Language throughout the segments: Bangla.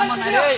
রে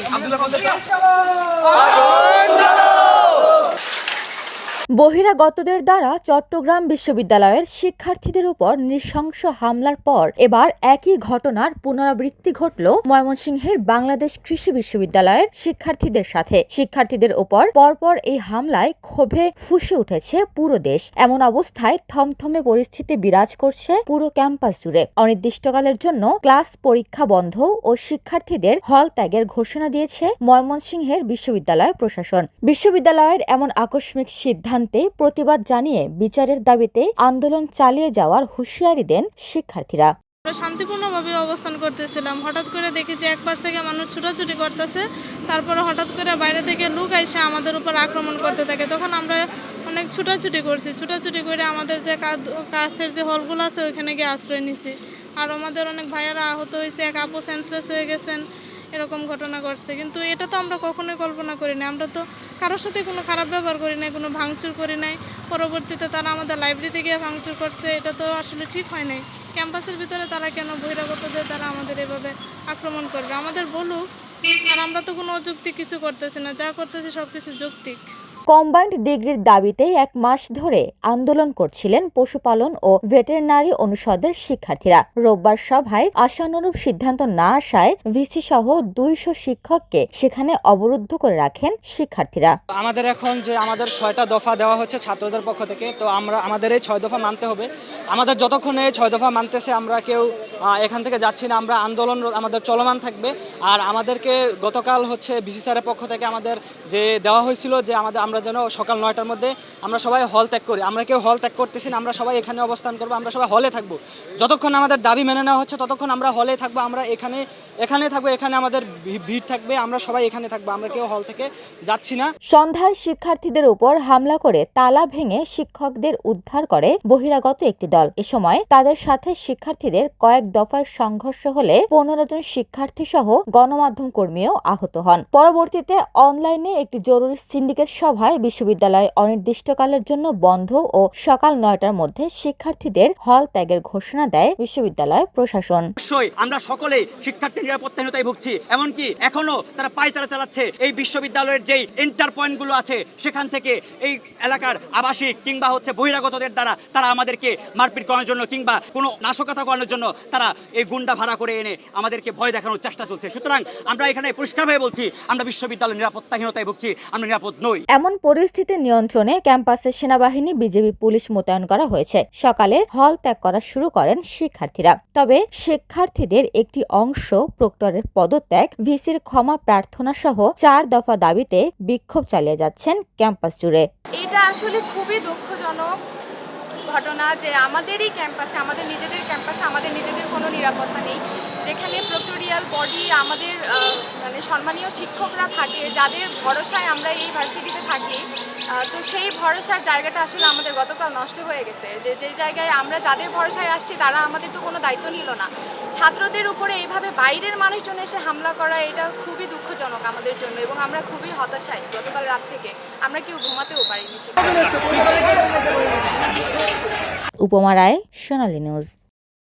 বহিরাগতদের দ্বারা চট্টগ্রাম বিশ্ববিদ্যালয়ের শিক্ষার্থীদের উপর নৃশংস হামলার পর এবার একই ঘটনার পুনরাবৃত্তি ঘটল ময়মনসিংহের বাংলাদেশ কৃষি বিশ্ববিদ্যালয়ের শিক্ষার্থীদের সাথে। শিক্ষার্থীদের উপর পরপর এই হামলায় ক্ষোভে ফুসে উঠেছে পুরো দেশ। এমন অবস্থায় থমথমে পরিস্থিতি বিরাজ করছে পুরো ক্যাম্পাস জুড়ে। অনির্দিষ্টকালের জন্য ক্লাস পরীক্ষা বন্ধ ও শিক্ষার্থীদের হল ত্যাগের ঘোষণা দিয়েছে ময়মনসিংহের বিশ্ববিদ্যালয় প্রশাসন। বিশ্ববিদ্যালয়ের এমন আকস্মিক সিদ্ধান্তে প্রতিবাদ জানিয়ে বিচারের দাবিতে আন্দোলন চালিয়ে যাওয়ার হুঁশিয়ারি দেন শিক্ষার্থীরা। আমরা শান্তিপূর্ণভাবে অবস্থান করতেছিলাম। হঠাৎ করে দেখি যে এক পাশ থেকে মানুষ ছুটাছুটি করতেছে, তারপরে হঠাৎ করে বাইরে থেকে লোক এসে আমাদের উপর আক্রমণ করতে থাকে। তখন আমরা অনেক ছুটাছুটি করছি। ছুটাছুটি করে আমাদের যে কাছের যে হলগুলো আছে, ওইখানে গিয়ে আশ্রয় নিছি। আর আমাদের অনেক ভাইয়ারা আহত হয়েছে, এক আপু সেন্সলেস হয়ে গেছেন। এরকম ঘটনা ঘটছে। কিন্তু এটা তো আমরা কখনোই কল্পনা করি না। আমরা তো কারোর সাথে কোনো খারাপ ব্যবহার করি নাই, কোনো ভাঙচুর করি নাই। পরবর্তীতে তারা আমাদের লাইব্রেরিতে গিয়ে ভাঙচুর করছে, এটা তো আসলে ঠিক হয় নাই। ক্যাম্পাসের ভিতরে তারা কেন বহিরাগতদের তারা আমাদের এভাবে আক্রমণ করবে? আমাদের বলুক, আর আমরা তো কোনো অযৌক্তিক কিছু করতেছি না। যা করতেছি সব কিছু যৌক্তিক। কম্বাইন্ড ডিগ্রির দাবিতে এক মাস ধরে আন্দোলন করছিলেন পশুপালন ও ভেটেরিনারি অনুষদের শিক্ষার্থীরা। রোববার সভায় আশানুরূপ সিদ্ধান্ত না আসায় ভিসি সহ দুইশো শিক্ষককে সেখানে অবরুদ্ধ করে রাখেন শিক্ষার্থীরা। আমাদের এখন যে আমাদের ছয়টা দফা দেওয়া হচ্ছে ছাত্রদের পক্ষ থেকে, তো আমরা আমাদের এই ছয় দফা মানতে হবে। আমাদের যতক্ষণ এই ছয় দফা মানতেছে, আমরা কেউ এখান থেকে যাচ্ছি না, আমরা আন্দোলন আমাদের চলমান থাকবে। আর আমাদেরকে গতকাল হচ্ছে বিসি স্যারের পক্ষ থেকে আমাদের যে দেওয়া হয়েছিল যে আমাদের আমরা যেন সকাল নয়টার মধ্যে আমরা সবাই হল ত্যাগ করি। আমরা কেউ হল ত্যাগ করতেছি না, আমরা সবাই এখানে অবস্থান করব, আমরা সবাই হলে থাকব। যতক্ষণ আমাদের দাবি মেনে নেওয়া হচ্ছে, ততক্ষণ আমরা হলে থাকব, আমরা এখানে এখানে থাকব, এখানে আমাদের ভিড় থাকবে, আমরা সবাই এখানে থাকব, আমরা কেউ হল থেকে যাচ্ছি না। সন্ধ্যায় শিক্ষার্থীদের উপর হামলা করে তালা ভেঙে শিক্ষকদের উদ্ধার করে বহিরাগত একটি দল। এ সময় তাদের সাথে শিক্ষার্থীদের কয়েক দফায় সংঘর্ষ হলে পনেরো জন শিক্ষার্থী সহ গণমাধ্যম কর্মীও আহত হন। পরবর্তীতে অনলাইনে একটি জরুরি সিন্ডিকেট সভায় বিশ্ববিদ্যালয় অনির্দিষ্টকালের জন্য বন্ধ ও সকাল নয়টার মধ্যে শিক্ষার্থীদের হল ত্যাগের ঘোষণা দেয় বিশ্ববিদ্যালয় প্রশাসন। আমরা সকলে শিক্ষার্থী নিরাপত্তাহীনতায় ভুগছি। এমনকি এখনও তারা পায়তারা চালাচ্ছে এই বিশ্ববিদ্যালয়ের যেই এন্টার পয়েন্টগুলো আছে সেখান থেকে এই এলাকার আবাসিক কিংবা হচ্ছে বহিরাগতদের দ্বারা তারা আমাদেরকে মারপিট করানোর জন্য কিংবা কোনো নাশকতা করানোর জন্য তারা এই গুন্ডা ভাড়া করে এনে আমাদেরকে ভয় দেখানোর চেষ্টা চলছে। সুতরাং আমরা এখানে পরিষ্কারভাবে বলছি আমরা বিশ্ববিদ্যালয় নিরাপত্তাহীনতায় ভুগছি আমরা নিরাপদ নই। এমন পরিস্থিতি নিয়ন্ত্রণে ক্যাম্পাসে সেনাবাহিনী বিজেপি পুলিশ মোতায়েন করা হয়েছে। সকালে হল ত্যাগ করা শুরু করেন শিক্ষার্থীরা। তবে শিক্ষার্থীদের একটি অংশ প্রক্টরের পদত্যাগ, ভিসির ক্ষমা প্রার্থনা সহ চার দফা দাবিতে বিক্ষোভ চালিয়ে যাচ্ছেন ক্যাম্পাস জুড়ে। এটা আসলে খুবই দুঃখজনক ঘটনা যে আমাদেরই ক্যাম্পাসে, আমাদের নিজেদের ক্যাম্পাসে আমাদের নিজেদের কোনো নিরাপত্তা নেই। যেখানে প্রক্টোরিয়াল বডি আমাদের সম্মানীয় শিক্ষকরা থাকে, যাদের ভরসায় আমরা এই ভার্সিটিতে থাকি তো সেই ভরসার জায়গাটা আসলে আমাদের গতকাল নষ্ট হয়ে গেছে। যে যে জায়গায় আমরা যাদের ভরসায় আসছি, তারা আমাদের তো কোনো দায়িত্ব নিল না। ছাত্রদের উপরে এইভাবে বাইরের মানুষজন এসে হামলা করা, এটা খুবই দুঃখজনক আমাদের জন্য এবং আমরা খুবই হতাশাই গতকাল রাত থেকে। আমরা কেউ ঘুমাতেও পারিনি উপমা রায়, সোনালী নিউজ।